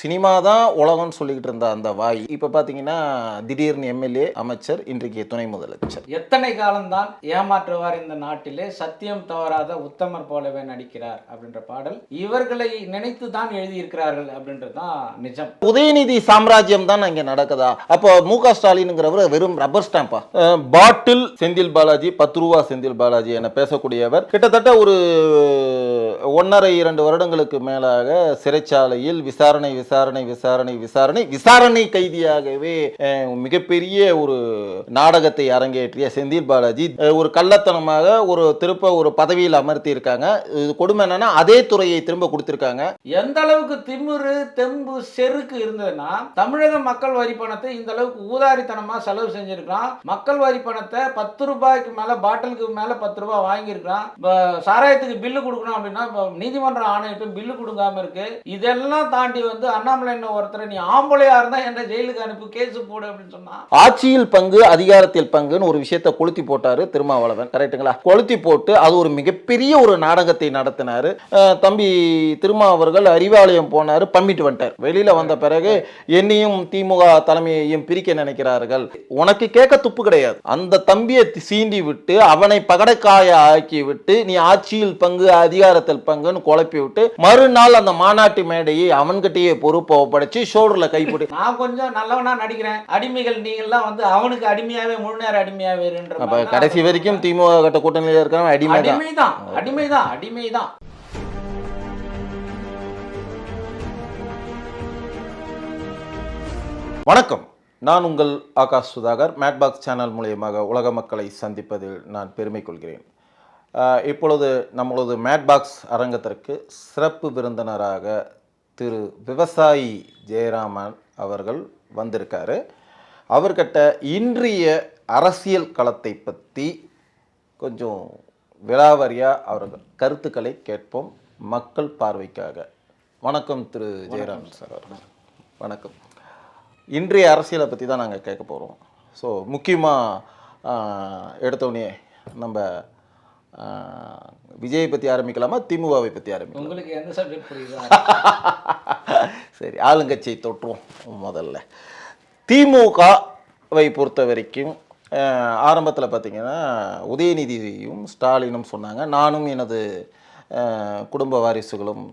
Cinema தான் உலகம்னு சொல்லிக்கிட்டு இருந்த அந்த வாய். இப்போ பார்த்தீங்கன்னா திடீர்னு எம்எல்ஏ அமைச்சர் இன்றைக்கு துணை முதலமைச்சர். எத்தனை காலம்தான் ஏமாற்றுவார் இந்த நாட்டிலே சத்தியம் தவறாத உத்தமர் போலவே நடிக்கிறார் அப்படின்ற பாடல் இவர்களை நினைத்து தான் எழுதியிருக்கிறார்கள் அப்படின்றது தான் நிஜம். உதயநிதி சாம்ராஜ்யம் தான் இங்கே நடக்குதா? அப்போ மு க ஸ்டாலினுங்கிறவர் வெறும் ரப்பர் ஸ்டாம்பா? பாட்டில் செந்தில் பாலாஜி பத்து ரூபா செந்தில் பாலாஜி என பேசக்கூடியவர். கிட்டத்தட்ட ஒரு ஒன்றரை இரண்டு வருடங்களுக்கு மேலாக சிறைச்சாலையில் விசாரணை விசாரணை விசாரணை விசாரணை விசாரணை விசாரணை கைதியாகவே மிகப்பெரிய ஒரு நாடகத்தை அரங்கேற்றிய செந்தில் பாலாஜி. ஒரு கள்ளத்தனமாக ஒரு திருப்ப ஒரு பதவியில் அமர்த்தி இருக்காங்க இது கொடுமை என்னன்னா அதே துறையை திரும்ப கொடுத்திருக்காங்க. எந்த அளவுக்கு திமிரு தெம்பு செருக்கு இருந்ததுன்னா தமிழக மக்கள் வரி பணத்தை இந்த அளவுக்கு ஊதாரித்தனமா செலவு செஞ்சிருக்கான் மக்கள் வரி பணத்தை பத்து ரூபாய்க்கு மேல பாட்டிலுக்கு மேல பத்து ரூபாய் வாங்கியிருக்கான் சாராயத்துக்கு பில்லு கொடுக்கணும் அப்படின்னா நீதிமன்ற ஆணையிட்டும் பில்லு கொடுக்காம இருக்கு. இதெல்லாம் தாண்டி வந்து அண்ணாமலை ஒருத்தர் நீ ஆம்பளையா இருந்தா என்ன ஜெயிலுக்கு அனுப்பு கேஸ் போடு அப்படின்னு சொன்னா? ஆட்சியில் பங்கு அதிகாரத்தில் பங்குன்னு ஒரு விஷயத்தை கொளுத்தி போட்டாரு திருமாவளவன். கரெக்ட்டுங்களா கொளுத்தி போட்டு அது ஒரு மிகப்பெரிய ஒரு நாடகத்தை நடத்தினாரு. தம்பி திருமா அவர்கள் அறிவாலயம் போனாரு பம்மிட்டு வந்துட்டார். வெளியில வந்த பிறகு என்னையும் திமுக தலைமையையும் பிரிக்க நினைக்கிறார்கள். உனக்கு கேட்க துப்பு கிடையாது. அந்த தம்பியை சீண்டி விட்டு அவனை பகடக்காய ஆக்கி விட்டு நீ ஆட்சியில் பங்கு அதிகாரத்தில் பங்குன்னு குழப்பி விட்டு மறுநாள் அந்த மாநாட்டு மேடையை அவன்கிட்டயே பொறுப்பை ஒப்படைச்சு ஷோல்டர்ல கைப்பிடி நான் கொஞ்சம் நல்லவனா நடிக்கிறேன். அடிமைகள் நீங்கள்லாம் வந்து அவனுக்கு அடிமையாவே முழு நேர அடிமையாவே அப்ப தான் கடைசி வரைக்கும் திமுக கட்ட கூட்டணியில இருக்கிறவன் அடிமை தான் அடிமைதான் அடிமைதான் அடிமைதான். வணக்கம். நான் உங்கள் ஆகாஷ் சுதாகர். மேட்பாக்ஸ் சேனல் மூலியமாக உலக மக்களை சந்திப்பதில் நான் பெருமை கொள்கிறேன் இப்பொழுது நம்மளது மேட்பாக்ஸ் அரங்கத்திற்கு சிறப்பு விருந்தினராக திரு விவசாயி ஜெயராமன் அவர்கள் வந்திருக்காரு. அவர்கிட்ட இன்றைய அரசியல் களத்தை பற்றி கொஞ்சம் விலாவரியாக அவர்கள் கருத்துக்களை கேட்போம் மக்கள் பார்வைக்காக. வணக்கம் திரு ஜெயராமன் சார் அவர்கள். வணக்கம். இன்றைய அரசியலை பற்றி தான் நாங்கள் கேட்க போகிறோம் ஸோ முக்கியமாக எடுத்தோடனே நம்ம விஜயை பற்றி ஆரம்பிக்கலாமா? திமுகவை பற்றி ஆரம்பிக்கலாம்? உங்களுக்கு எந்த சப்ஜெக்ட் புரியுதா? சரி ஆளுங்கட்சியை தொற்றுவோம் முதல்ல. திமுகவை பொறுத்த வரைக்கும் ஆரம்பத்தில் பார்த்தீங்கன்னா உதயநிதியும் ஸ்டாலினும் சொன்னாங்க. நானும் எனது குடும்ப வாரிசுகளும்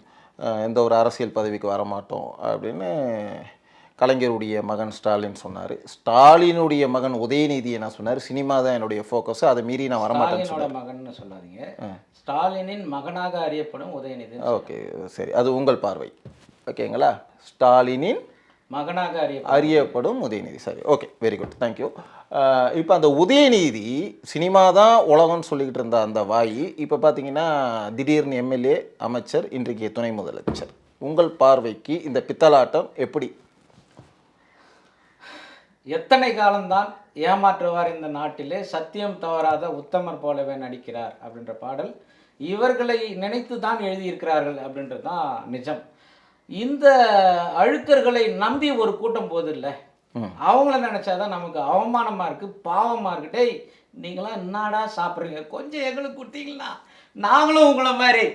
எந்த ஒரு அரசியல் பதவிக்கு வரமாட்டோம் அப்படின்னு கலைஞருடைய மகன் ஸ்டாலின் சொன்னார். ஸ்டாலினுடைய மகன் உதயநிதி என்ன சொன்னார். சினிமா தான் என்னுடைய ஃபோக்கஸ் அதை மீறி நான் வரமாட்டேன்னு மகன்னு சொல்லாதீங்க. ஸ்டாலினின் மகனாக அறியப்படும் உதயநிதி ஓகே சரி. அது உங்கள் பார்வை. ஓகேங்களா? ஸ்டாலினின் மகனாக அறியப்படும். அறியப்படும் உதயநிதி. சரி ஓகே. வெரி குட் தேங்க்யூ இப்போ அந்த உதயநிதி சினிமா தான் உலகம்னு சொல்லிக்கிட்டு இருந்த அந்த வாய் இப்போ பார்த்தீங்கன்னா திடீர்னு எம்எல்ஏ அமைச்சர் இன்றைக்கு துணை முதலமைச்சர். உங்கள் பார்வைக்கு இந்த பித்தலாட்டம் எப்படி எத்தனை காலம்தான் ஏமாற்றுவார் இந்த நாட்டிலே? சத்தியம் தவறாத உத்தமர் போலவே நடிக்கிறார் அப்படின்ற பாடல். இவர்களை நினைத்து தான் எழுதியிருக்கிறார்கள் அப்படின்றது தான் நிஜம். இந்த அழுக்கர்களை நம்பி ஒரு கூட்டம் போது இல்லை ம். அவங்கள நினைச்சாதான் நமக்கு அவமானமா இருக்கு பாவமா இருக்கு. டேய் நீங்களாம் என்னடா சாப்பிட்றீங்க? கொஞ்சம் எங்களுக்கு கொடுத்தீங்களா நாங்களும் உங்களை மாதிரி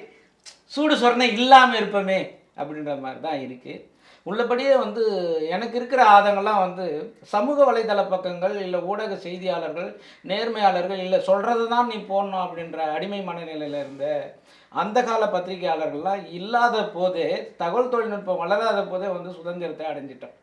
சூடு சொரணை இல்லாமல் இருப்போமே அப்படின்ற மாதிரி தான் இருக்குது உள்ளபடியே வந்து எனக்கு இருக்கிற ஆதங்கள்லாம் வந்து சமூக வலைதள பக்கங்கள் இல்லை ஊடக செய்தியாளர்கள் நேர்மையாளர்கள் இல்லை சொல்கிறது தான் நீ போடணும் அப்படின்ற அடிமை மனநிலையில் இருந்த அந்த கால பத்திரிகையாளர்கள்லாம் இல்லாத போதே தகவல் தொழில்நுட்பம் வளராத போதே வந்து சுதந்திரத்தை அடைஞ்சிட்டோம்.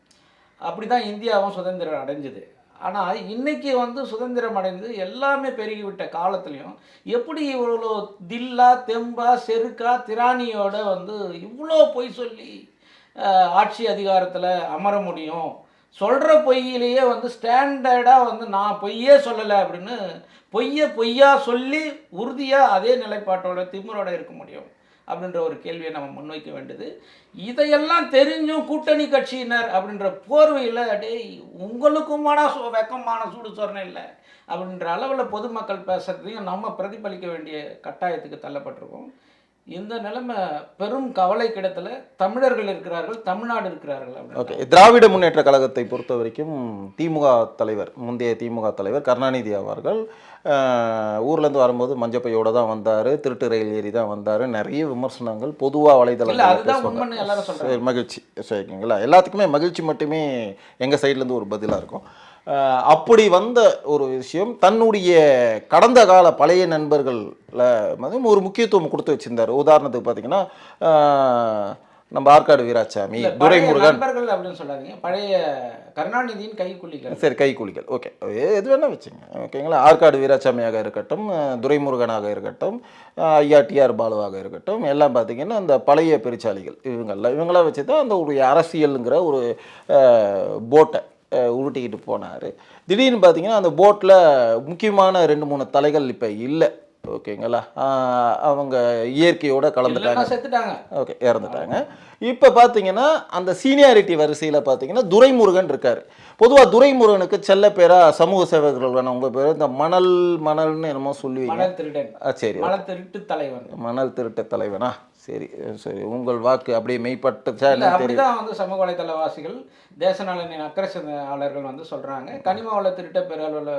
அப்படி தான் இந்தியாவும் சுதந்திரம் அடைஞ்சுது. ஆனால் இன்னைக்கு வந்து சுதந்திரம் அடைந்து எல்லாமே பெருகிவிட்ட காலத்துலேயும் எப்படி இவ்வளோ தில்லா தெம்பா செருக்கா திராணியோட வந்து இவ்வளோ பொய் சொல்லி ஆட்சி அதிகாரத்தில் அமர முடியும். சொல்கிற பொய்யிலேயே வந்து ஸ்டாண்டர்டாக வந்து நான் பொய்யே சொல்லலை அப்படின்னு பொய்யை பொய்யா சொல்லி உறுதியாக அதே நிலைப்பாட்டோட திமிரோட இருக்க முடியும் அப்படின்ற ஒரு கேள்வியை நம்ம முன்வைக்க வேண்டியது. இதையெல்லாம் தெரிஞ்சும் கூட்டணி கட்சியினர் அப்படின்ற போர்வையில் டேய் உங்களுக்குமான சு வெக்கமான சூடு சொரணை இல்லை அப்படின்ற அளவில் பொதுமக்கள் பேசுகிறதையும் நம்ம பிரதிபலிக்க வேண்டிய கட்டாயத்துக்கு தள்ளப்பட்டிருக்கோம். இந்த நிலைமை பெரும் கவலை கிடத்துல தமிழர்கள் இருக்கிறார்கள் தமிழ்நாடு இருக்கிறார்கள் ஓகே. திராவிட முன்னேற்ற கழகத்தை பொறுத்த வரைக்கும் திமுக தலைவர் முந்தைய திமுக தலைவர் கருணாநிதி அவர்கள் ஊர்லேருந்து வரும்போது மஞ்சப்பையோட தான் வந்தார் திருட்டு ரயில் ஏறி தான் வந்தார். நிறைய விமர்சனங்கள் பொதுவாக வலைதளங்கள் மகிழ்ச்சி. சரிங்களா எல்லாத்துக்குமே மகிழ்ச்சி மட்டுமே எங்கள் சைட்லேருந்து ஒரு பதிலாக இருக்கும். அப்படி வந்த ஒரு விஷயம். தன்னுடைய கடந்த கால பழைய நண்பர்களில் ஒரு முக்கியத்துவம் கொடுத்து வச்சிருந்தார். உதாரணத்துக்கு பார்த்தீங்கன்னா நம்ம ஆற்காடு வீராசாமி துரைமுருகன். அப்படின்னு சொல்லாதீங்க. பழைய கருணாநிதியின் கைக்குள்ளிகள் சரி கைக்கூலிகள் ஓகே. எது வேணால் வச்சுங்க. ஓகேங்களா? ஆற்காடு வீராசாமியாக இருக்கட்டும் துரைமுருகனாக இருக்கட்டும் அஹ் ஐயா டிஆர் பாலுவாக இருக்கட்டும் எல்லாம் பார்த்தீங்கன்னா அந்த பழைய பெருச்சாளிகள். இவங்கெல்லாம் இவங்களாம் வச்சு தான் அந்த ஒரு அரசியலுங்கிற ஒரு போட்டை. உருட்டிக்கிட்டு போனார். திடீர்னு பார்த்தீங்கன்னா அந்த போட்டில் முக்கியமான ரெண்டு மூணு தலைகள் இப்போ இல்லை. ஓகேங்களா? அவங்க இயற்கையோட கலந்துட்டாங்க. செத்துட்டாங்க. ஓகே இறந்துட்டாங்க. இப்போ பார்த்தீங்கன்னா அந்த சீனியாரிட்டி வரிசையில் பார்த்தீங்கன்னா துரைமுருகன் இருக்கார். பொதுவாக துரைமுருகனுக்கு செல்ல பேரா சமூக சேவகர்கள் வேணும் உங்கள் பேர் இந்த மணல் மணல்னு என்னமோ சொல்லுவீங்க. மணல் திருடன். ஆ சரி மணல் திருட்டு தலைவன். மணல் திருட்ட தலைவனா? சரி சரி. உங்கள் வாக்கு அப்படியே மெய்ப்பட்டுச்சா அப்படிதான் வந்து சமூக வலைதளவாசிகள் தேச நலனின் அக்கரசனாளர்கள் வந்து சொல்றாங்க. கனிம வள திருட்ட பெருளவில்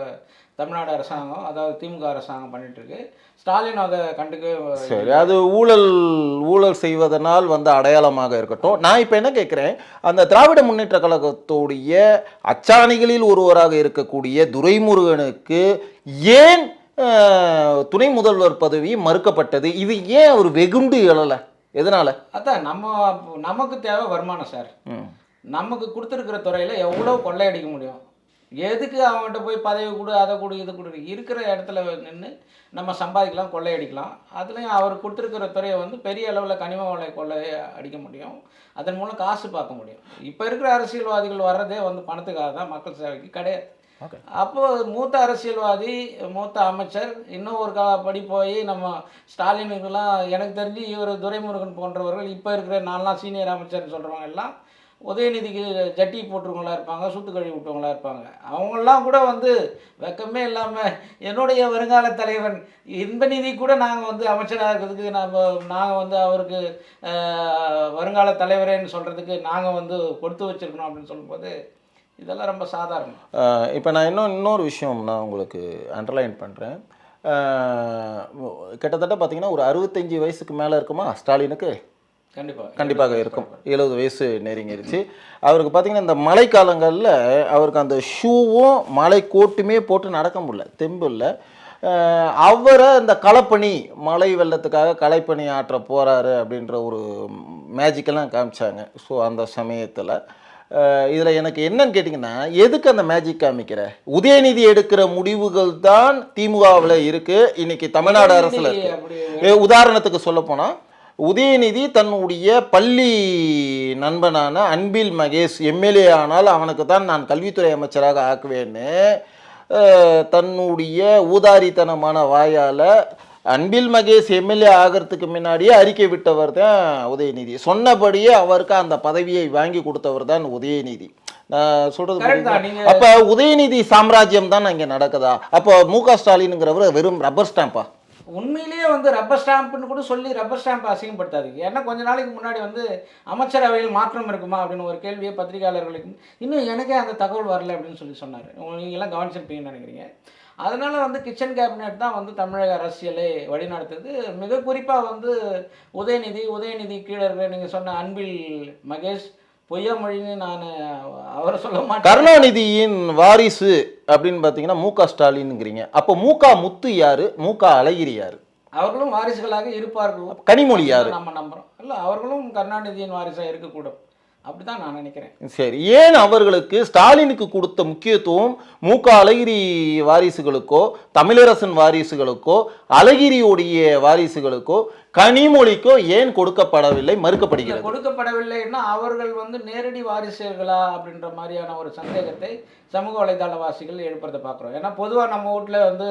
தமிழ்நாடு அரசாங்கம் அதாவது திமுக அரசாங்கம் பண்ணிட்டு இருக்கு ஸ்டாலின் அதை கண்டுக்கவே சரி அது ஊழல் ஊழல் செய்வதனால் வந்த அடையாளமாக இருக்கட்டும். நான் இப்போ என்ன கேட்குறேன் அந்த திராவிட முன்னேற்ற கழகத்துடைய அச்சாணிகளில் ஒருவராக இருக்கக்கூடிய துரைமுருகனுக்கு ஏன் துணை முதல்வர் பதவி மறுக்கப்பட்டது. இது ஏன் அவர் வெகுண்டு எழலை? எதனால? அதான் நம்ம நமக்கு தேவை வருமானம் சார். நமக்கு கொடுத்துருக்கிற துறையில் எவ்வளோ கொள்ளையடிக்க முடியும்? எதுக்கு அவன்கிட்ட போய் பதவி கொடு அதை கொடு இது கொடு? இருக்கிற இடத்துல நின்று நம்ம சம்பாதிக்கலாம் கொள்ளையடிக்கலாம். அதுலேயும் அவர் கொடுத்துருக்கிற துறையை வந்து பெரிய அளவில் கனிம வளை கொள்ளை அடிக்க முடியும். அதன் மூலம் காசு பார்க்க முடியும். இப்போ இருக்கிற அரசியல்வாதிகள் வர்றதே வந்து பணத்துக்காக தான் மக்கள் சேவைக்கு கிடையாது. அப்போது மூத்த அரசியல்வாதி மூத்த அமைச்சர் இன்னும் ஒரு கா படி போய் நம்ம ஸ்டாலினுக்கெல்லாம் எனக்கு தெரிஞ்சு இவர் துரைமுருகன் போன்றவர்கள் இப்போ இருக்கிற நாலாம் சீனியர் அமைச்சர்னு சொல்கிறவங்க எல்லாம் உதயநிதிக்கு ஜட்டி போட்டுருவங்களா இருப்பாங்க சுத்து கழுவி விட்டவங்களா இருப்பாங்க. அவங்களாம் கூட வந்து வெக்கமே இல்லாமல் என்னுடைய வருங்கால தலைவன் இன்பநிதி கூட நாங்கள் வந்து அமைச்சராக இருக்கிறதுக்கு நம்ம நாங்கள் வந்து அவருக்கு வருங்கால தலைவரேன்னு சொல்கிறதுக்கு நாங்கள் வந்து கொடுத்து வச்சுருக்கணும் அப்படின்னு சொல்லும்போது இதெல்லாம் ரொம்ப சாதாரணம். இப்போ நான் இன்னும் இன்னொரு விஷயம் நான் உங்களுக்கு அண்டர்லைன் பண்ணுறேன் கிட்டத்தட்ட பார்த்தீங்கன்னா ஒரு அறுபத்தஞ்சி வயசுக்கு மேலே இருக்குமா ஸ்டாலினுக்கு? கண்டிப்பாக கண்டிப்பாக இருக்கும். எழுபது வயசு நெருங்கிருச்சு. அவருக்கு பார்த்தீங்கன்னா இந்த மழைக்காலங்களில் அவருக்கு அந்த ஷூவும் மலை கோட்டுமே போட்டு நடக்க முடியல தெம்பு இல்லை. அவரை இந்த களப்பணி மழை வெள்ளத்துக்காக களைப்பணி ஆற்ற போகிறாரு அப்படின்ற ஒரு மேஜிக்கெல்லாம் காமிச்சாங்க. ஸோ அந்த சமயத்தில் இதில் எனக்கு என்னன்னு கேட்டிங்கன்னா எதுக்கு அந்த மேஜிக் காமிக்கிற? உதயநிதி எடுக்கிற முடிவுகள் தான் திமுகவில் இருக்குது இன்னைக்கு தமிழ்நாடு அரசில் இருக்கு. உதாரணத்துக்கு சொல்லப்போனால் உதயநிதி தன்னுடைய பள்ளி நண்பனான அன்பில் மகேஷ் எம்எல்ஏ ஆனால் அவனுக்கு தான் நான் கல்வித்துறை அமைச்சராக ஆக்குவேன்னு தன்னுடைய ஊதாரித்தனமான வாயால் அன்பில் மகேஷ் எம்எல்ஏ ஆகிறதுக்கு முன்னாடியே அறிக்கை விட்டவர் தான் உதயநிதி. சொன்னபடியே அவருக்கு அந்த பதவியை வாங்கி கொடுத்தவர் தான் உதயநிதி. சொல்றது அப்ப உதயநிதி சாம்ராஜ்யம் தான் இங்க நடக்குதா? அப்போ மு க ஸ்டாலினுங்கிறவர் வெறும் ரப்பர் ஸ்டாம்பா உண்மையிலேயே வந்து ரப்பர் ஸ்டாம்ப்னு கூட சொல்லி ரப்பர் ஸ்டாம்ப் அசிங்கப்படுத்தாதீங்க. ஏன்னா கொஞ்ச நாளைக்கு முன்னாடி வந்து அமைச்சரவையில் மாற்றம் இருக்குமா அப்படின்னு ஒரு கேள்வியை பத்திரிகையாளர்களுக்கு இன்னும் எனக்கே அந்த தகவல் வரல அப்படின்னு சொல்லி சொன்னார். நீங்களாம் கவனிச்சிருப்பீங்கன்னு நினைக்கிறீங்க. அதனால வந்து கிச்சன் கேபினெட் தான் வந்து தமிழக அரசியலை வழிநடத்துது. மிக குறிப்பாக வந்து உதயநிதி உதயநிதி கீழே இருக்கிற நீங்கள் சொன்ன அன்பில் மகேஷ் பொய்யா மொழின்னு நான் அவரை சொல்ல மாட்டேன். கருணாநிதியின் வாரிசு அப்படின்னு பார்த்தீங்கன்னா மு க ஸ்டாலின்ங்கிறீங்க. அப்போ மு க முத்து யாரு? மு க அழகிரி யாரு? அவர்களும் வாரிசுகளாக இருப்பார்கள். கனிமொழி யாரு? நம்ம நம்புறோம். இல்ல அவர்களும் கருணாநிதியின் வாரிசா இருக்கக்கூடும். அப்படிதான் நான் நினைக்கிறேன். சரி ஏன் அவர்களுக்கு ஸ்டாலினுக்கு கொடுத்த முக்கியத்துவம் மு க அழகிரி வாரிசுகளுக்கோ தமிழரசன் வாரிசுகளுக்கோ அழகிரியுடைய வாரிசுகளுக்கோ கனிமொழிக்கோ ஏன் கொடுக்கப்படவில்லை மறுக்கப்படுகிறது? கொடுக்கப்படவில்லைன்னா அவர்கள் வந்து நேரடி வாரிசுகளா அப்படின்ற மாதிரியான ஒரு சந்தேகத்தை சமூக வலைதளவாசிகள் எழுப்புறதை பார்க்குறோம். ஏன்னா பொதுவாக நம்ம வீட்டில் வந்து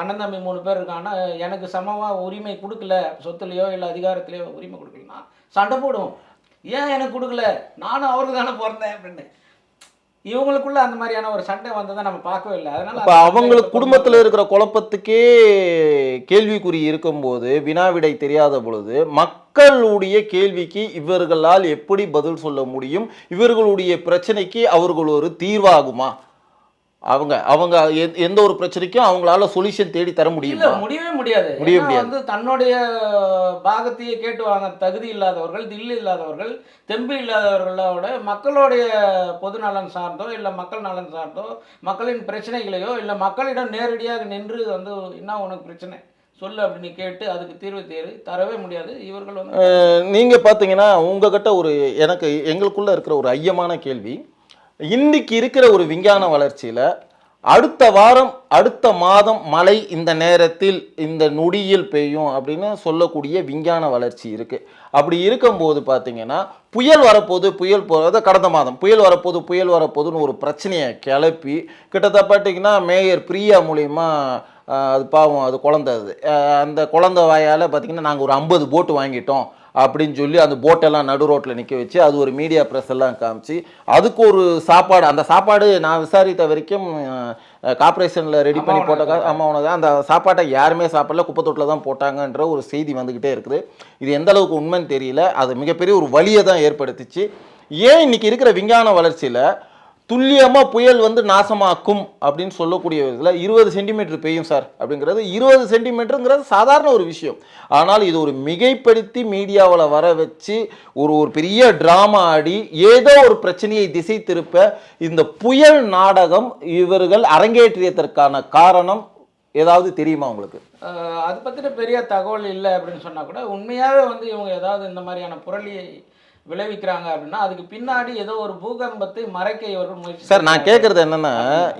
அண்ணன் தம்பி மூணு பேர் இருக்காங்கன்னா எனக்கு சமமாக உரிமை கொடுக்கல சொத்துலையோ இல்லை அதிகாரத்திலையோ உரிமை கொடுக்கலன்னா சண்டை போடுவோம். ஏன் எனக்கு கொடுக்கல? நானும் அவருக்கு தானே பிறந்தேன் அப்படின்னு. இவங்களுக்குள்ள அந்த மாதிரியான ஒரு சண்டை வந்ததை நம்ம பார்க்கவே இல்லை. அதனால அந்த அவங்களுக்கு குடும்பத்துல இருக்கிற குழப்பத்துக்கே கேள்விக்குறி இருக்கும்போது வினாவிடை தெரியாத பொழுது மக்களுடைய கேள்விக்கு இவர்களால் எப்படி பதில் சொல்ல முடியும்? இவர்களுடைய பிரச்சனைக்கு அவர்கள் ஒரு தீர்வாகுமா? அவங்க அவங்க எந்த ஒரு பிரச்சனைக்கும் அவங்களால சொல்யூஷன் தேடி தர முடியுமா? முடியவே முடியாது. ஏன்னா முடியாது. வந்து தன்னுடைய பாகத்தையே கேட்டு வாங்க தகுதி இல்லாதவர்கள் தில்லு இல்லாதவர்கள் தெம்பு இல்லாதவர்களோட மக்களுடைய பொது நலன் சார்ந்தோ இல்லை மக்கள் நலன் சார்ந்தோ மக்களின் பிரச்சனைகளையோ இல்லை மக்களிடம் நேரடியாக நின்று வந்து என்ன உனக்கு பிரச்சனை? சொல்லு அப்படின்னு கேட்டு அதுக்கு தீர்வு தேர்வு தரவே முடியாது. இவர்கள் வந்து நீங்க பாத்தீங்கன்னா உங்ககிட்ட ஒரு எனக்கு எங்களுக்குள்ள இருக்கிற ஒரு ஐயமான கேள்வி. இன்னைக்கு இருக்கிற ஒரு விஞ்ஞான வளர்ச்சியில் அடுத்த வாரம் அடுத்த மாதம் மழை இந்த நேரத்தில் இந்த நொடியில் பெய்யும் அப்படின்னு சொல்லக்கூடிய விஞ்ஞான வளர்ச்சி இருக்குது அப்படி இருக்கும்போது பார்த்தீங்கன்னா புயல் வரப்போது புயல் போகிறத கடந்த மாதம் புயல் வரப்போது புயல் வரப்போதுன்னு ஒரு பிரச்சனையை கிளப்பி கிட்டத்தட்ட பார்த்தீங்கன்னா மேயர் பிரியா மூலிமா அது பாவம் அது குழந்த அது. அந்த குழந்த வாயால் பார்த்தீங்கன்னா நாங்கள் ஒரு ஐம்பது போட்டு வாங்கிட்டோம். அப்படின்னு சொல்லி அந்த போட்டெல்லாம் நடு ரோட்டில் நிற்க வச்சு அது ஒரு மீடியா ப்ரெஸ் எல்லாம் காமிச்சு அதுக்கு ஒரு சாப்பாடு அந்த சாப்பாடு நான் விசாரித்த வரைக்கும் கார்பரேஷனில் ரெடி பண்ணி அம்மா போட்ட உணவு கா- அம்மா உணவு அந்த சாப்பாட்டை யாருமே சாப்பிடல. குப்பத்தொட்டில் தான் போட்டாங்கன்ற ஒரு செய்தி வந்துக்கிட்டே இருக்குது. இது எந்த அளவுக்கு உண்மைன்னு தெரியல. அது மிகப்பெரிய ஒரு வழியை தான் ஏற்படுத்திச்சு. ஏன் இன்னைக்கு இருக்கிற விஞ்ஞான வளர்ச்சியில் துல்லியமாக புயல் வந்து நாசமாக்கும் அப்படின்னு சொல்லக்கூடிய இதில் இருபது சென்டிமீட்டர் பெய்யும் சார் அப்படிங்கிறது இருபது சென்டிமீட்டருங்கிறது சாதாரண ஒரு விஷயம். ஆனால் இது ஒரு மிகைப்படுத்தி மீடியாவில் வர வச்சு ஒரு ஒரு பெரிய ட்ராமா ஆடி ஏதோ ஒரு பிரச்சனையை திசை திருப்ப இந்த புயல் நாடகம் இவர்கள் அரங்கேற்றியதற்கான காரணம் ஏதாவது தெரியுமா உங்களுக்கு? அது பற்றின பெரிய தகவல் இல்லை அப்படின்னு சொன்னால் கூட உண்மையாகவே வந்து இவங்க ஏதாவது இந்த மாதிரியான புரளியை விளைவிக்கிறாங்க அப்படின்னா அதுக்கு பின்னாடி ஏதோ ஒரு பூகம்பத்தை மறைக்க இவர்கள் முயற்சி சார் நான். கேட்குறது என்னன்னா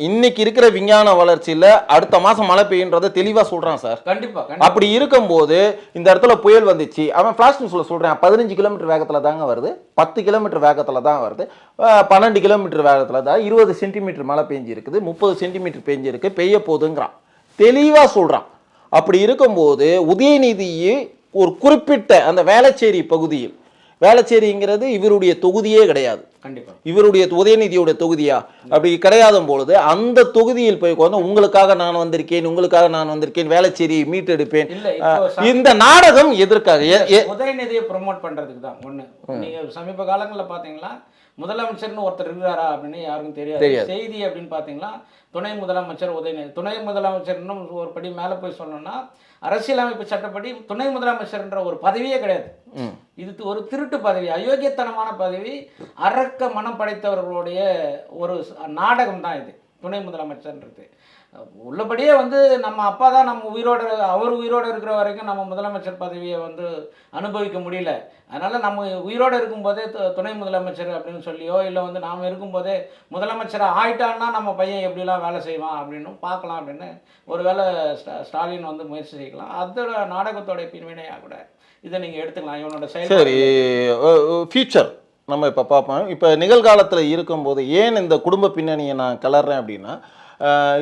இன்னைக்கு இருக்கிற விஞ்ஞான வளர்ச்சியில் அடுத்த மாதம் மழை பெய்யுன்றதை தெளிவாக சொல்கிறான் சார். கண்டிப்பா அப்படி இருக்கும்போது இந்த இடத்துல புயல் வந்துச்சு. அவன் ஃப்ளாஷ் நியூஸில் சொல்கிறேன் பதினஞ்சு கிலோமீட்டர் வேகத்தில் தாங்க வருது பத்து கிலோமீட்டர் வேகத்தில் தான் வருது பன்னெண்டு கிலோமீட்டர் வேகத்தில் தான் இருபது சென்டிமீட்டர் மழை பெஞ்சு இருக்குது முப்பது சென்டிமீட்டர் பெஞ்சு இருக்கு பெய்ய போகுதுங்கிறான். தெளிவாக சொல்கிறான் அப்படி இருக்கும்போது உதயநிதியை ஒரு குறிப்பிட்ட அந்த வேளச்சேரி பகுதியில் வேளச்சேரிங்கிறது இவருடைய தொகுதியே கிடையாது. கண்டிப்பா. இவருடைய உதயநிதியோட தொகுதியா? அப்படி கிடையாத பொழுது அந்த தொகுதியில் போய் உட்கார்ந்து உங்களுக்காக நான் வந்திருக்கேன் உங்களுக்காக நான் வந்திருக்கேன் வேளச்சேரி மீட்டெடுப்பேன். இந்த நாடகம் எதற்காக? உதயநிதியை ப்ரொமோட் பண்றதுக்கு தான் ஒண்ணு. நீங்க சமீப காலங்கள்ல பாத்தீங்களா முதலமைச்சர்னு ஒருத்தர் இருக்கிறாரா அப்படின்னு யாருக்கும் தெரியாது. செய்தி அப்படின்னு பாத்தீங்கன்னா துணை முதலமைச்சர் உதயநிதி துணை முதலமைச்சர்னு ஒரு படி மேல போய் சொல்லணும்னா அரசியலமைப்பு சட்டப்படி துணை முதலமைச்சர்ன்ற ஒரு பதவியே கிடையாது. இது ஒரு திருட்டு பதவி அயோக்கியத்தனமான பதவி அரக்க மனம் படைத்தவர்களுடைய ஒரு நாடகம் தான் இது. துணை முதலமைச்சர்ன்றது. உள்ளபடியே வந்து நம்ம அப்பா தான் நம்ம உயிரோட அவர் உயிரோடு இருக்கிற வரைக்கும் நம்ம முதலமைச்சர் பதவியை வந்து அனுபவிக்க முடியல. அதனால் நம்ம உயிரோடு இருக்கும்போதே துணை முதலமைச்சர் அப்படின்னு சொல்லியோ இல்லை வந்து நாம் இருக்கும்போதே முதலமைச்சராக ஆயிட்டான்னா நம்ம பையன் எப்படிலாம் வேலை செய்வான் அப்படின்னு பார்க்கலாம் அப்படின்னு ஒருவேளை ஸ்டா- ஸ்டாலின் வந்து முயற்சி செய்யலாம். அதோட நாடகத்தோட பின்வினையாக கூட இதை நீங்கள் எடுத்துக்கலாம். இவனோட சரி ஃபியூச்சர் நம்ம இப்போ பார்ப்போம். இப்போ நிகழ்காலத்தில் இருக்கும்போது ஏன் இந்த குடும்ப பின்னணியை நான் கலர்றேன் அப்படின்னா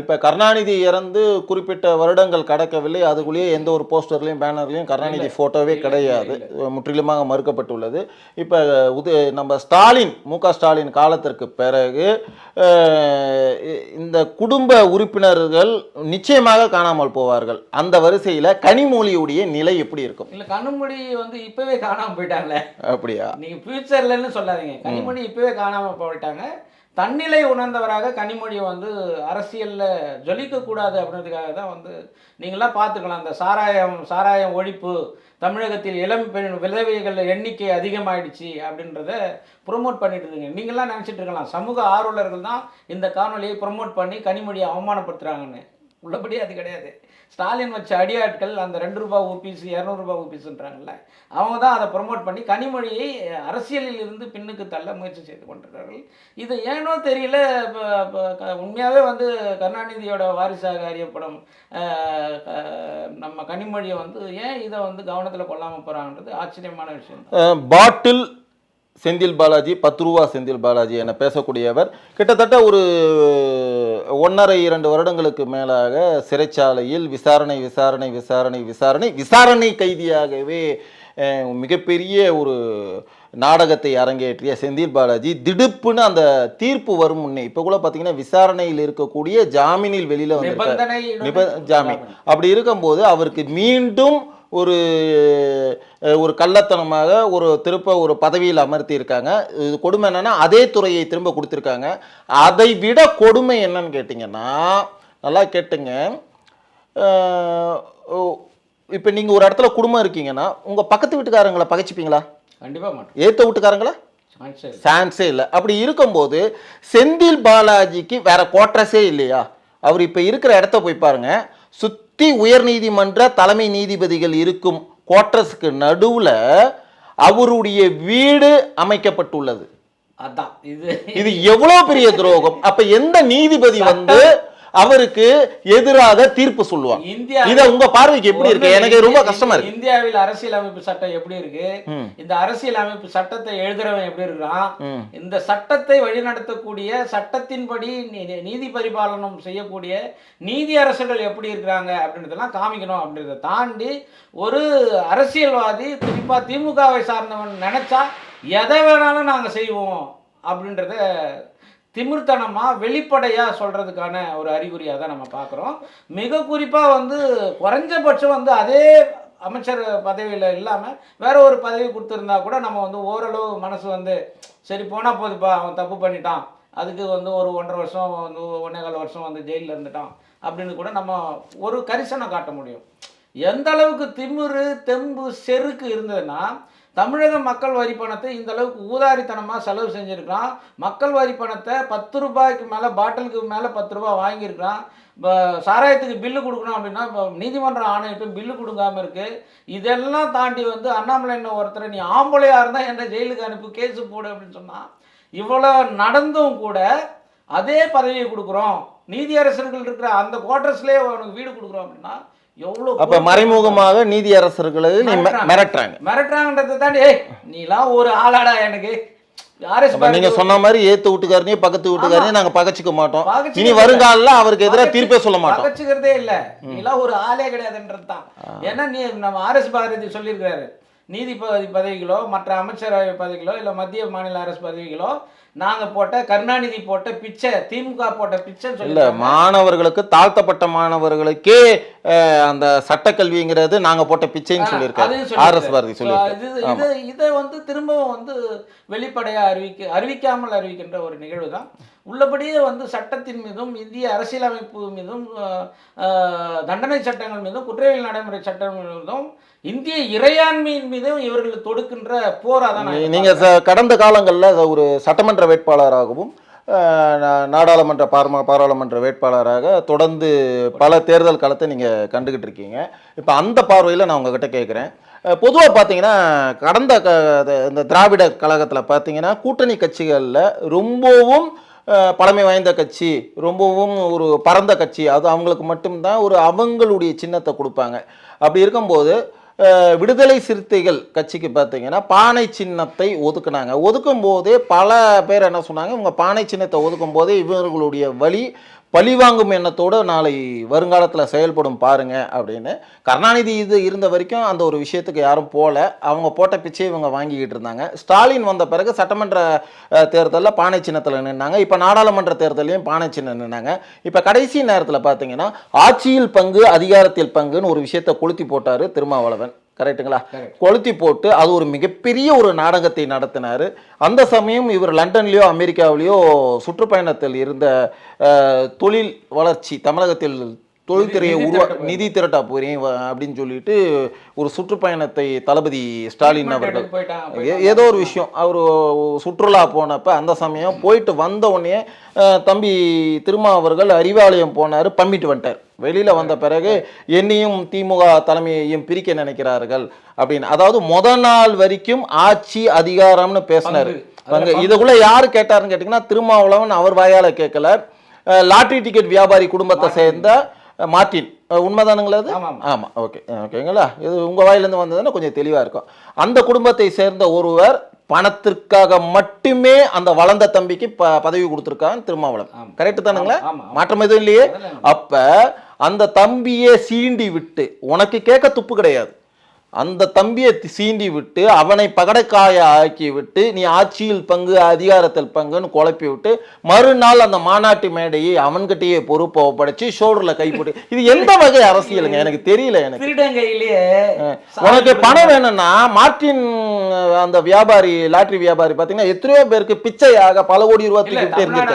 இப்போ கருணாநிதி இறந்து குறிப்பிட்ட வருடங்கள் கடக்கவில்லை. அதுக்குள்ளேயே எந்த ஒரு போஸ்டர்லையும் பேனர்லையும் கருணாநிதி. ஃபோட்டோவே கிடையாது. முற்றிலுமாக மறுக்கப்பட்டுள்ளது. இப்போ உது நம்ம ஸ்டாலின் மு ஸ்டாலின் காலத்திற்கு பிறகு இந்த குடும்ப உறுப்பினர்கள் நிச்சயமாக காணாமல் போவார்கள். அந்த வரிசையில் கனிமொழியுடைய நிலை எப்படி இருக்கும்? இல்லை கண்ணுமொழி வந்து இப்போவே காணாமல் போயிட்டாங்களே. அப்படியா? நீங்கள் ஃப்யூச்சர்லன்னு சொல்லாதீங்க. கனிமொழி இப்போவே காணாமல் போயிட்டாங்க. தன்னிலை உணர்ந்தவராக கனிமொழியை வந்து அரசியலில் ஜொலிக்கக்கூடாது அப்படின்றதுக்காக தான் வந்து நீங்களாம் பார்த்துக்கலாம். அந்த சாராயம் சாராயம் ஒழிப்பு தமிழகத்தில் இளம் பெண் விதவைகள் எண்ணிக்கை அதிகமாகிடுச்சு அப்படின்றத ப்ரொமோட் பண்ணிட்டு இருக்கீங்க நீங்களாம் நினச்சிட்டு இருக்கலாம். சமூக ஆர்வலர்கள் தான் இந்த காணொலியை ப்ரொமோட் பண்ணி கனிமொழியை அவமானப்படுத்துகிறாங்கன்னு உள்ளபடி அது கிடையாது. ஸ்டாலின் வச்ச அடியாட்கள் அந்த ரெண்டு ரூபா ஓபிஸ் இரநூறுபா ஓபிஸ்ன்றாங்கல்ல அவங்க தான் அதை ப்ரொமோட் பண்ணி கனிமொழியை அரசியலில் இருந்து பின்னுக்கு தள்ள முயற்சி செய்து கொண்டிருக்கிறார்கள். இது ஏனோ தெரியல உண்மையாகவே வந்து கருணாநிதியோட வாரிசாக அறியப்படும் நம்ம கனிமொழியை வந்து ஏன் இதை வந்து கவனத்தில் கொள்ளாமல் போகிறாங்கன்றது ஆச்சரியமான விஷயம் பாட்டில் செந்தில் பாலாஜி பத்து ரூபா செந்தில் பாலாஜி என பேசக்கூடியவர். கிட்டத்தட்ட ஒரு ஒன்றரை இரண்டு வருடங்களுக்கு மேலாக சிறைச்சாலையில் விசாரணை விசாரணை விசாரணை விசாரணை விசாரணை கைதியாகவே மிகப்பெரிய ஒரு நாடகத்தை அரங்கேற்றிய செந்தில் பாலாஜி திடுப்புன்னு அந்த தீர்ப்பு வரும் முன்னே. இப்போ கூட பார்த்தீங்கன்னா விசாரணையில் இருக்கக்கூடிய ஜாமீனில் வெளியில் வந்திருக்க நிபந்தனை நிப ஜாமீன். அப்படி இருக்கும்போது அவருக்கு மீண்டும் ஒரு ஒரு கள்ளத்தனமாக ஒரு திருப்ப ஒரு பதவியில் அமர்த்தி இருக்காங்க இது கொடுமை என்னன்னா அதே துறையை திரும்ப கொடுத்துருக்காங்க. அதை விட கொடுமை என்னன்னு கேட்டிங்கன்னா நல்லா கேட்டுங்க. இப்போ நீங்கள் ஒரு இடத்துல குடும்பம் இருக்கீங்கன்னா உங்கள் பக்கத்து வீட்டுக்காரங்களை பகைச்சிப்பீங்களா? கண்டிப்பாக மாட்டோம். ஏத்த வீட்டுக்காரங்களா? சான்ஸே இல்லை. சான்ஸே இல்லை. அப்படி இருக்கும்போது செந்தில் பாலாஜிக்கு வேற குவார்ட்டர்ஸே இல்லையா? அவர் இப்போ இருக்கிற இடத்த போய் பாருங்க. சுத்தி உயர்நீதிமன்ற தலைமை நீதிபதிகள் இருக்கும் குவார்ட்டர்ஸ்க்கு நடுவுல அவருடைய வீடு அமைக்கப்பட்டுள்ளது. அதான் இது இது எவ்வளவு பெரிய துரோகம்? அப்ப எந்த நீதிபதி வந்து அவருக்கு எதிராக தீர்ப்பு சொல்லுவாங்க. இந்தியா இத உங்க பார்வைக்கு எப்படி இருக்கு? எனக்கு ரொம்ப கஷ்டமா இருக்கு. இந்தியாவில் அரசியல் அமைப்பு சட்டம் எப்படி இருக்கு. இந்த அரசியல் அமைப்பு சட்டத்தை எழுதுறவன் எப்படி இருக்கிறான். இந்த சட்டத்தை வழிநடத்தக்கூடிய சட்டத்தின்படி நீதி பரிபாலனம் செய்யக்கூடிய நீதி அரசர்கள் எப்படி இருக்கிறாங்க அப்படின்றதெல்லாம் காமிக்கணும் அப்படின்றத தாண்டி ஒரு அரசியல்வாதி குறிப்பா திமுகவை சார்ந்தவன் நினைச்சா எதை வேணாலும் நாங்க செய்வோம் அப்படின்றத திமிர்த்தனமாக வெளிப்படையாக சொல்கிறதுக்கான ஒரு அறிகுறியாக தான் நம்ம பார்க்குறோம். மிக குறிப்பாக வந்து குறைஞ்சபட்சம் வந்து அதே அமைச்சர் பதவியில் இல்லாமல் வேற ஒரு பதவி கொடுத்துருந்தா கூட நம்ம வந்து ஓரளவு மனசு வந்து சரி போனால் போதுப்பா அவன் தப்பு பண்ணிட்டான். அதுக்கு வந்து ஒரு ஒன்றரை வருஷம் வந்து ஒன்றே கால் வருஷம் வந்து ஜெயிலில் இருந்துட்டான் அப்படின்னு கூட நம்ம ஒரு கரிசனை காட்ட முடியும். எந்த அளவுக்கு திமிரு தெம்பு செருக்கு இருந்ததுன்னா தமிழக மக்கள் வரி பணத்தை இந்த அளவுக்கு ஊதாரித்தனமாக செலவு செஞ்சுருக்கிறான். மக்கள் வரி பணத்தை பத்து ரூபாய்க்கு மேலே பாட்டிலுக்கு மேலே பத்து ரூபாய் வாங்கியிருக்கிறான். இப்போ சாராயத்துக்கு பில்லு கொடுக்கணும் அப்படின்னா இப்போ நீதிமன்ற ஆணையிட்டு பில்லு கொடுக்காம இருக்குது இதெல்லாம் தாண்டி வந்து அண்ணாமலைன்னு ஒருத்தர் நீ ஆம்பளையாக இருந்தால் என்ன ஜெயிலுக்கு அனுப்பு கேஸு போடு அப்படின்னு சொன்னால் இவ்வளோ நடந்தும் கூட அதே பதவியை கொடுக்குறோம். நீதியரசர்கள் இருக்கிற அந்த குவார்ட்டர்ஸ்லேயே உனக்கு வீடு கொடுக்குறோம் அப்படின்னா எவ்வளோ அப்ப மறைமுகமாக நீதி அரசர்களை நீ மிர- மிரட்டுறாங்க. மிரட்டுறாங்க மிரட்டுறாங்கன்றதை தாண்டி ஏய் நீலாம் ஒரு ஆளாடா எனக்கு. நீங்க சொன்ன மாதிரி ஏத்து வீட்டுக்காரனையும் பக்கத்து வீட்டுக்காரனையும் நாங்க பகச்சிக்க மாட்டோம். இனி வருங்காலில் அவருக்கு எதிராக தீர்ப்பே சொல்ல மாட்டோம். பகச்சுக்கிறதே இல்ல. நீலாம் ஒரு ஆளே கிடையாதுன்றது தான். ஏன்னா நீ நம்ம ஆர்எஸ் பாரதி சொல்லியிருக்கிறாரு நீதிபதி பதவிகளோ மற்ற அமைச்சரவை பதவிகளோ இல்ல மத்திய மாநில அரசு பதவிகளோ நாங்க போட்ட கருணாநிதி போட்ட பிச்சை திமுக போட்ட பிச்சைன்னு இல்ல சொல்லி மாணவர்களுக்கு தாழ்த்தப்பட்ட மாணவர்களுக்கே அந்த சட்டக்கல்விங்கிறது நாங்க போட்ட பிச்சைன்னு சொல்லியிருக்காரு. அதையும் ஆர் எஸ் சொல்லியிருக்காரு. பாரதி இது இது இதை வந்து திரும்பவும் வந்து வெளிப்படையா அறிவிக்க அறிவிக்காமல் அறிவிக்கின்ற ஒரு நிகழ்வு தான் உள்ளபடியே வந்து சட்டத்தின் மீதும் இந்திய அரசியலமைப்பு மீதும் தண்டனை சட்டங்கள் மீதும் குற்றவியல் நடைமுறை சட்டங்கள் மீதும் இந்திய இறையாண்மையின் மீதும் இவர்கள் தொடுக்கின்ற போரா தான் நான் இதை நீங்க ச- கடந்த காலங்கள்ல ஒரு சட்டமன்ற வேட்பாளராகவும் நாடாளுமன்ற பார்ம பாராளுமன்ற வேட்பாளராக தொடர்ந்து பல தேர்தல் காலத்தை நீங்க கண்டுகிட்டு இருக்கீங்க. இப்போ அந்த பார்வையில் நான் உங்ககிட்ட கேட்குறேன் பொதுவாக பார்த்தீங்கன்னா கடந்த க இந்த- திராவிட கழகத்தில் பார்த்தீங்கன்னா கூட்டணி கட்சிகளில் ரொம்பவும் பழமை வாய்ந்த கட்சி ரொம்பவும் ஒரு பரந்த கட்சி அது அவங்களுக்கு மட்டும்தான் ஒரு அவங்களுடைய சின்னத்தை கொடுப்பாங்க. அப்படி இருக்கும்போது விடுதலை சிறுத்தைகள் கட்சிக்கு பார்த்தீங்கன்னா பானை சின்னத்தை ஒதுக்குனாங்க. ஒதுக்கும் போதே பல பேர் என்ன சொன்னாங்க இவங்க பானை சின்னத்தை ஒதுக்கும் போதே இவர்களுடைய வழி பழிவாங்கும் எண்ணத்தோடு நாளை வருங்காலத்தில் செயல்படும் பாருங்க அப்படின்னு கருணாநிதி இது இருந்த வரைக்கும் அந்த ஒரு விஷயத்துக்கு யாரும் போகல அவங்க போட்ட பிச்சை இவங்க வாங்கிக்கிட்டு இருந்தாங்க. ஸ்டாலின் வந்த பிறகு சட்டமன்ற தேர்தலில் பானை சின்னத்தில் நின்னாங்க. இப்போ நாடாளுமன்ற தேர்தலையும் பானை சின்னம் நின்னாங்க. இப்போ கடைசி நேரத்தில் பார்த்தீங்கன்னா ஆட்சியில் பங்கு அதிகாரத்தில் பங்குன்னு ஒரு விஷயத்தை கொளுத்தி போட்டார் திருமாவளவன். Correct. கொளுத்தி போட்டு அது ஒரு மிகப்பெரிய ஒரு நாடகத்தை நடத்தினார் அந்த சமயம் இவர் லண்டன்லேயோ அமெரிக்காவிலேயோ சுற்றுப்பயணத்தில் இருந்த தொழில் வளர்ச்சி தமிழகத்தில் தொழில்துறையை உருவா நிதி திரட்டா போறேன் அப்படின்னு சொல்லிட்டு ஒரு சுற்றுப்பயணத்தை தளபதி ஸ்டாலின் அவர்கள் ஏதோ ஒரு விஷயம். அவர் சுற்றுலா போனப்ப அந்த சமயம் போயிட்டு வந்த உடனே தம்பி திருமா அவர்கள் அறிவாலயம் போனார் பம்மிட்டு வந்துட்டார். வெளியில வந்த பிறகு என்னையும் திமுக தலைமையையும் பிரிக்க நினைக்கிறார்கள் அப்படின்னு. அதாவது முத நாள் வரைக்கும் ஆட்சி அதிகாரம்னு பேசினாரு. இதுக்குள்ள யாரு கேட்டாருன்னு கேட்டிங்கன்னா திருமாவளவன் அவர் வாயால கேட்கல. அஹ், லாட்டரி டிக்கெட் வியாபாரி குடும்பத்தை சேர்ந்த அஹ், உண்மைதானுங்களா அது? ஆமாம் ஓகே. ஓகேங்களா? இது உங்கள் வாயிலேருந்து வந்ததுன்னா கொஞ்சம் தெளிவாக இருக்கும். அந்த குடும்பத்தை சேர்ந்த ஒருவர் பணத்திற்காக மட்டுமே அந்த வளர்ந்த தம்பிக்கு ப பதவி கொடுத்துருக்காங்க திருமாவளம். கரெக்டு தானுங்களா. மாற்றம் எதுவும் இல்லையே? அப்ப அந்த தம்பியை சீண்டி விட்டு உனக்கு கேட்க துப்பு கிடையாது. அந்த தம்பியை சீண்டி விட்டு அவனை பகடைக்காய ஆக்கி விட்டு நீ ஆட்சியில் பங்கு அதிகாரத்தில் பங்குன்னு குழப்பி விட்டு மறுநாள் அந்த மாநாட்டு மேடையை அவன்கிட்டயே பொறுப்பை ஒப்படைச்சு ஷோல்டர்ல கைப்பட்டு இது எந்த வகை அரசியலுங்க? எனக்கு தெரியல எனக்கு. உனக்கு பணம் வேணும்னா மார்டின் அந்த வியாபாரி லாட்டரி வியாபாரி பாத்தீங்கன்னா எத்தனையோ பேருக்கு பிச்சையாக பல கோடி ரூபாய்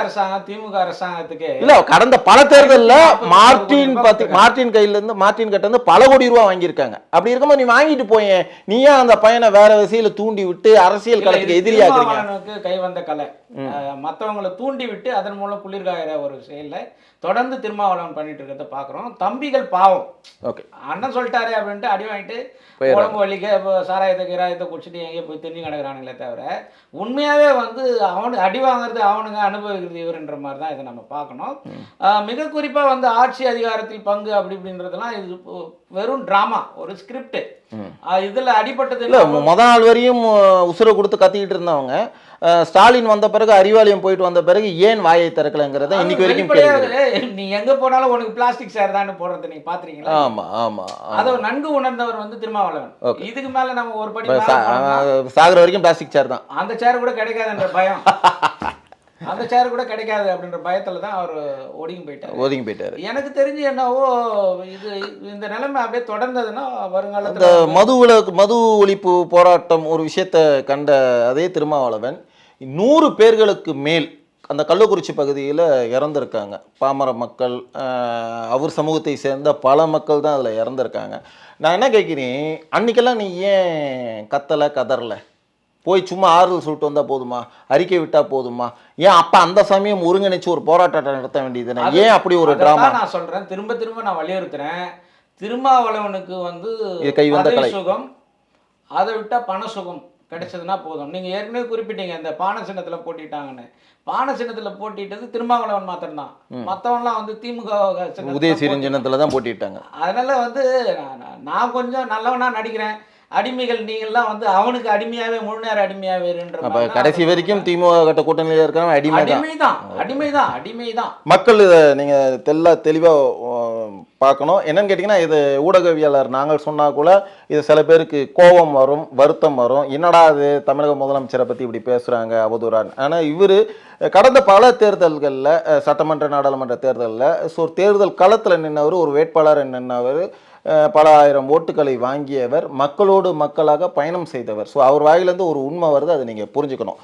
அரசாங்கம் திமுக அரசாங்கத்துக்கு. இல்ல கடந்த பல தேர்தல்ல மார்டின் ரூபாய் மார்டின் கையில இருந்து மார்டின் கிட்ட இருந்து பல கோடி ரூபாய் வாங்கியிருக்காங்க. அப்படி இருக்கும்போது நீ வாங்கிட்டு போயேன். நீ ஏன் அந்த பையனை வேற வசையில தூண்டி விட்டு அரசியல் களத்துக்கு எதிரியாக்குறீங்க? கை வந்த கலை. அஹ், மத்தவங்களை தூண்டி விட்டு அதன் மூலம் குளிர்காயிற ஒரு செயல்ல தொடர்ந்து திருமாவளவன் பண்ணிட்டு இருக்கிறத பாக்குறோம். தம்பிகள் பாவம். ஓகே. அண்ணன் சொல்லிட்டாரு அப்படின்ட்டு அடி வாங்கிட்டு. உடம்பு வலிக்க இப்போ சாராயத்தை கிராயத்தை குடிச்சிட்டு எங்கேயோ போய் திண்ணி கிடக்குறானுங்களே தவிர உண்மையாவே வந்து அவனுக்கு அடி வாங்குறது அவனுங்க அனுபவிக்கிறது இவருன்ற மாதிரி தான் இதை நம்ம பார்க்கணும் மிக குறிப்பா வந்து ஆட்சி அதிகாரத்தில் பங்கு அப்படி இப்படின்றதெல்லாம் இது வெறும் டிராமா ஒரு ஸ்கிரிப்ட் இதுல அடிபட்டது இல்ல மு- முத நாள் வரையும் உசுரை கொடுத்து கத்திக்கிட்டு இருந்தவங்க. ஸ்டாலின் வந்த பிறகு அறிவாலயம் போயிட்டு வந்த பிறகு ஏன் வாயை திறக்கலங்கிறத இன்னைக்கு வரைக்கும் நீ எங்க போனாலும் உனக்கு பிளாஸ்டிக் சேர் தான் போடுறது நீங்க பாத்துறீங்களா ஆமா ஆமா. அதை நன்கு உணர்ந்தவர் வந்து திருமாவளவன். இதுக்கு மேல நம்ம ஒரு படி சாகுற வரைக்கும் பிளாஸ்டிக் சேர் தான். அந்த சேர் கூட கிடைக்காதுன்ற பயம். அந்த சேர் கூட கிடைக்காது அப்படின்ற பயத்துல தான் அவர் ஒடுங்கி போயிட்டார். ஒதுங்கி போயிட்டாரு. எனக்கு தெரிஞ்சு என்னவோ இது இந்த நிலைமை அப்படியே தொடர்ந்ததுன்னா இந்த வருங்காலத்துல மது விலக்கு மது ஒழிப்பு போராட்டம் ஒரு விஷயத்தை கண்ட அதே திருமாவளவன் நூறு பேர்களுக்கு மேல் அந்த கள்ளக்குறிச்சி பகுதியில் இறந்துருக்காங்க. பாமர மக்கள் அவர் சமூகத்தை சேர்ந்த பல மக்கள் தான் அதில் இறந்துருக்காங்க. நான் என்ன கேட்குறேன் அன்னைக்கெல்லாம் நீ ஏன் கத்தலை கதறல? போய் சும்மா ஆறுதல் சொல்லிட்டு வந்தால் போதுமா? அறிக்கை விட்டால் போதுமா? ஏன் அப்போ அந்த சமயம் ஒருங்கிணைச்சு ஒரு போராட்டத்தை நடத்த வேண்டியதுதானே ஏன் அப்படி ஒரு ட்ராமா நான் சொல்றேன். திரும்ப திரும்ப நான் வலியுறுத்துறேன். திருமாவளவனுக்கு வந்து கை வந்த. சுகம் அதை விட்டா பண சுகம் கிடைச்சதுன்னா போதும். நீங்க ஏற்கனவே குறிப்பிட்டீங்க இந்த பானை சின்னத்துல போட்டிட்டாங்கன்னு. பானை சின்னத்துல போட்டிட்டது திருமாவளவன் மாத்திரம்தான். மத்தவன்லாம் வந்து திமுக சின்னத்துல உதய போட்டி- சிரிஞ்சனத்தில் தான் போட்டிட்டாங்க. அதனால வந்து நான் கொஞ்சம் நல்லவனா நடிக்கிறேன். அடிமைகள் நீங்கள்லாம் வந்து அவனுக்கு அடிமையாவே முழு நேர அடிமையாவே இருன்ற தான் கடைசி வரைக்கும் திமுக கட்ட கூட்டணியில இருக்கிறவன் அடிமை தான் அடிமைதான் அடிமைதான் அடிமைதான். மக்கள் இதை நீங்க தெல்ல தெளிவா அஹ், பார்க்கணும். என்னன்னு கேட்டிங்கன்னா இது ஊடகவியலாளர் நாங்கள் சொன்னா கூட இது சில பேருக்கு கோபம் வரும் வருத்தம் வரும். என்னடா இது தமிழக முதலமைச்சரை பத்தி இப்படி பேசுறாங்க அவதூறான் ஆனா இவரு கடந்த பல தேர்தல்களில் சட்டமன்ற நாடாளுமன்ற தேர்தலில் ஸோ தேர்தல் களத்தில் நின்றவர் ஒரு வேட்பாளர் நின்றவர் பல ஆயிரம் ஓட்டுகளை வாங்கியவர் மக்களோடு மக்களாக பயணம் செய்தவர். ஸோ அவர் வாயிலேருந்து ஒரு உண்மை வருது அதை நீங்கள் புரிஞ்சுக்கணும்.